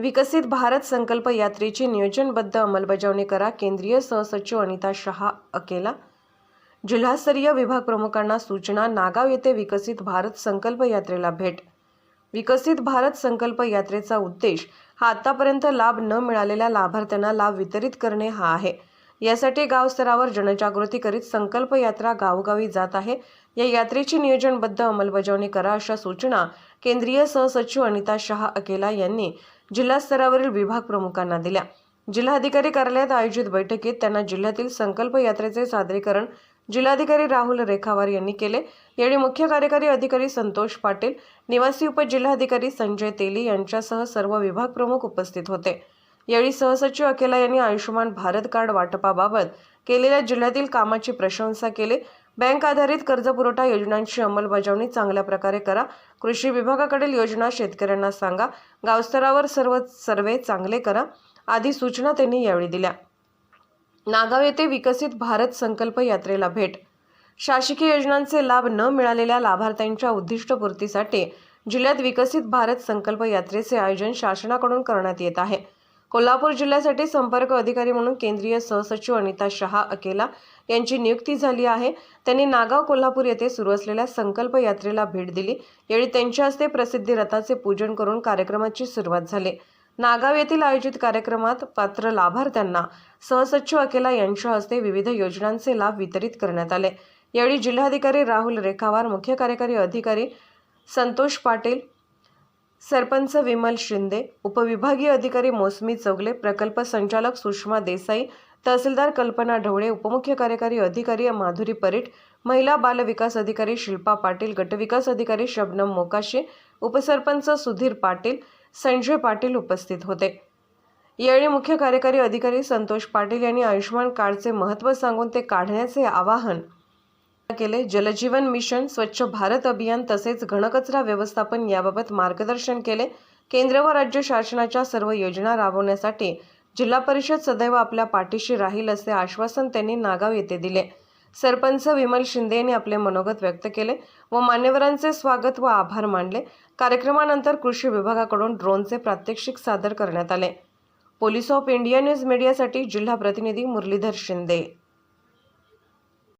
विकसित भारत संकल्प यात्रेची नियोजनबद्ध अंमलबजावणी करा. केंद्रीय सहसचिव अनिता शहा अकेला. जिल्हास्तरीय विभाग प्रमुखांना सूचना. नागाव येथे विकसित भारत संकल्प यात्रेला भेट. विकसित भारत संकल्प यात्रेचा उद्देश हा आतापर्यंत लाभ न मिळालेल्या लाभार्थ्यांना लाभ वितरित करणे हा आहे. यासाठी गावस्तरावर जनजागृती करीत संकल्प यात्रा गावोगावी जात आहे. या यात्रेची नियोजनबद्ध अंमलबजावणी करा अशा सूचना केंद्रीय सहसचिव अनिता शहा अकेला यांनी जिल्हास्तरावरील विभाग प्रमुखांना दिल्या. जिल्हाधिकारी कार्यालयात आयोजित बैठकीत त्यांना जिल्ह्यातील संकल्प यात्रेचे सादरीकरण जिल्हाधिकारी राहुल रेखावार यांनी केले. यावेळी मुख्य कार्यकारी अधिकारी संतोष पाटील निवासी उपजिल्हाधिकारी संजय तेली यांच्यासह सर्व विभाग प्रमुख उपस्थित होते. यावेळी सहसचिव अकेला यांनी आयुष्यमान भारत कार्ड वाटपाबाबत केलेल्या जिल्ह्यातील कामाची प्रशंसा केली. बँक आधारित कर्जपुरवठा योजनांची अंमलबजावणी चांगल्या प्रकारे करा. कृषी विभागाकडील योजना शेतकऱ्यांना सांगा. गावस्तरावर सर्व सर्वे चांगले करा. आदी सूचना त्यांनी यावेळी दिल्या. नागाव येथे विकसित भारत संकल्प यात्रेला भेट. शासकीय योजनांचे लाभ न मिळालेल्या लाभार्थ्यांच्या उद्दिष्टपूर्तीसाठी जिल्ह्यात विकसित भारत संकल्प यात्रेचे आयोजन शासनाकडून करण्यात येत आहे. कोल्हापूर जिल्ह्यासाठी संपर्क अधिकारी म्हणून केंद्रीय सहसचिव अनिता शहा अकेला यांची नियुक्ती झाली आहे. त्यांनी नागाव कोल्हापूर येथे सुरू असलेल्या संकल्प यात्रेला भेट दिली. यावेळी त्यांच्या हस्ते प्रसिद्धी रथाचे पूजन करून कार्यक्रमाची सुरुवात झाली. नागाव येथील आयोजित कार्यक्रमात पात्र लाभार्थ्यांना सहसचिव अकेला यांच्या हस्ते विविध योजनांचे लाभ वितरित करण्यात आले. यावेळी जिल्हाधिकारी राहुल रेखावार मुख्य कार्यकारी अधिकारी संतोष पाटील सरपंच विमल शिंदे उपविभागीय अधिकारी मोसमी चौगले प्रकल्प संचालक सुषमा देसाई तहसीलदार कल्पना ढवळे उपमुख्य कार्यकारी अधिकारी माधुरी परीट महिला बाल विकास अधिकारी शिल्पा पाटील गटविकास अधिकारी शबनम मोकाशे उपसरपंच सुधीर पाटील संजय पाटील उपस्थित होते. यावेळी मुख्य कार्यकारी अधिकारी संतोष पाटील यांनी आयुष्यमान कार्डचे महत्त्व सांगून ते काढण्याचे आवाहन केले. जलजीवन मिशन स्वच्छ भारत अभियान तसेच घनकचरा व्यवस्थापन याबाबत मार्गदर्शन केले. केंद्र व राज्य शासनाच्या सर्व योजना राबवण्यासाठी जिल्हा परिषद सदैव आपल्या पाठीशी राहील असे आश्वासन त्यांनी नागाव येथे दिले. सरपंच विमल शिंदे यांनी आपले मनोगत व्यक्त केले व मान्यवरांचे स्वागत व आभार मानले. कार्यक्रमानंतर कृषी विभागाकडून ड्रोनचे प्रात्यक्षिक सादर करण्यात आले. पोलीस ऑफ इंडिया न्यूज मीडियासाठी जिल्हा प्रतिनिधी मुरलीधर शिंदे.